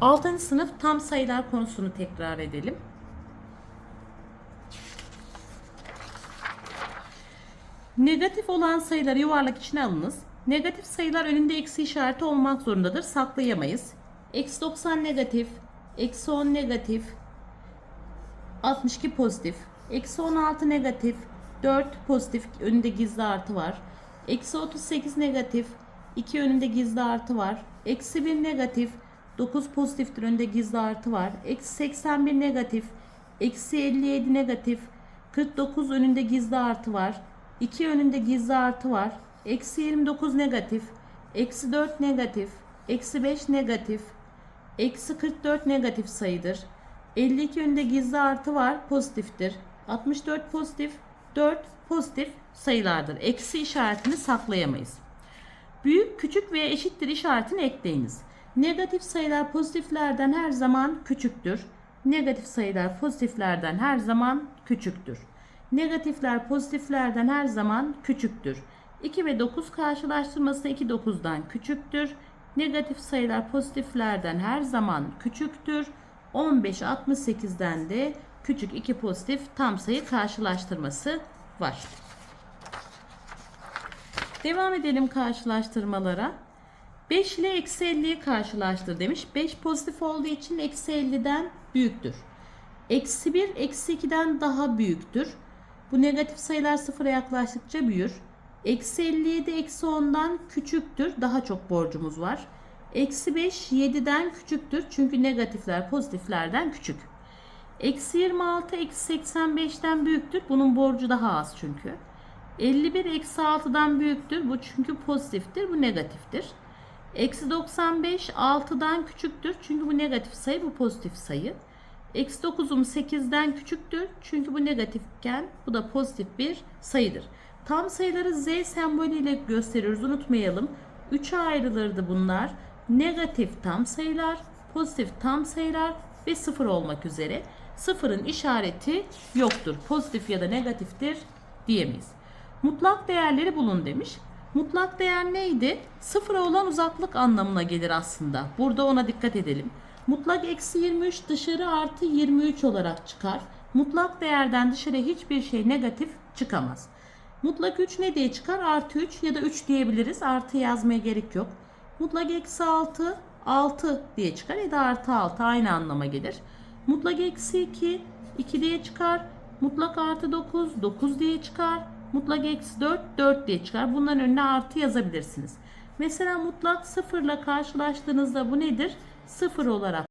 6. sınıf tam sayılar konusunu tekrar edelim. Negatif olan sayıları yuvarlak içine alınız. Negatif sayılar önünde eksi işareti olmak zorundadır. Saklayamayız. Eksi 90 negatif, eksi 10 negatif, 62 pozitif, eksi 16 negatif, 4 pozitif önünde gizli artı var. Eksi 38 negatif, 2 önünde gizli artı var. Eksi 1 negatif, 9 pozitiftir önünde gizli artı var. Eksi 81 negatif, eksi 57 negatif, 49 önünde gizli artı var. 2 önünde gizli artı var. Eksi 29 negatif, eksi 4 negatif, eksi 5 negatif, eksi 44 negatif sayıdır. 52 önünde gizli artı var pozitiftir. 64 pozitif, 4 pozitif sayılardır. Eksi işaretini saklayamayız. Büyük, küçük veya eşittir işaretini ekleyiniz. Negatif sayılar pozitiflerden her zaman küçüktür. Negatif sayılar pozitiflerden her zaman küçüktür. Negatifler pozitiflerden her zaman küçüktür. 2 ve 9 karşılaştırması 2 9'dan küçüktür. Negatif sayılar pozitiflerden her zaman küçüktür. 15 68'den de küçük 2 pozitif tam sayı karşılaştırması var. Devam edelim karşılaştırmalara. 5 ile eksi 50'yi karşılaştır demiş. 5 pozitif olduğu için eksi 50'den büyüktür. Eksi 1 eksi 2'den daha büyüktür. Bu negatif sayılar sıfıra yaklaştıkça büyür. Eksi 57 eksi 10'dan küçüktür. Daha çok borcumuz var. Eksi 5 7'den küçüktür. Çünkü negatifler pozitiflerden küçük. Eksi 26 eksi 85'ten büyüktür. Bunun borcu daha az çünkü. 51 eksi 6'dan büyüktür. Bu çünkü pozitiftir. Bu negatiftir. Eksi 95 6'dan küçüktür. Çünkü bu negatif sayı bu pozitif sayı. Eksi 9'um 8'den küçüktür. Çünkü bu negatifken bu da pozitif bir sayıdır. Tam sayıları Z sembolüyle gösteriyoruz. Unutmayalım. 3'e ayrılırdı bunlar. Negatif tam sayılar, pozitif tam sayılar ve sıfır olmak üzere. Sıfırın işareti yoktur. Pozitif ya da negatiftir diyemeyiz. Mutlak değerleri bulun demiş. Mutlak değer neydi? Sıfıra olan uzaklık anlamına gelir aslında. Burada ona dikkat edelim. Mutlak eksi 23 dışarı artı 23 olarak çıkar. Mutlak değerden dışarı hiçbir şey negatif çıkamaz. Mutlak 3 ne diye çıkar? Artı 3 ya da 3 diyebiliriz. Artı yazmaya gerek yok. Mutlak eksi 6 6 diye çıkar ya da artı 6 aynı anlama gelir. Mutlak eksi 2 2 diye çıkar. Mutlak artı 9 9 diye çıkar. Mutlak eksi 4 4 diye çıkar. Bunların önüne artı yazabilirsiniz. Mesela mutlak 0 ile karşılaştığınızda bu nedir? 0 olarak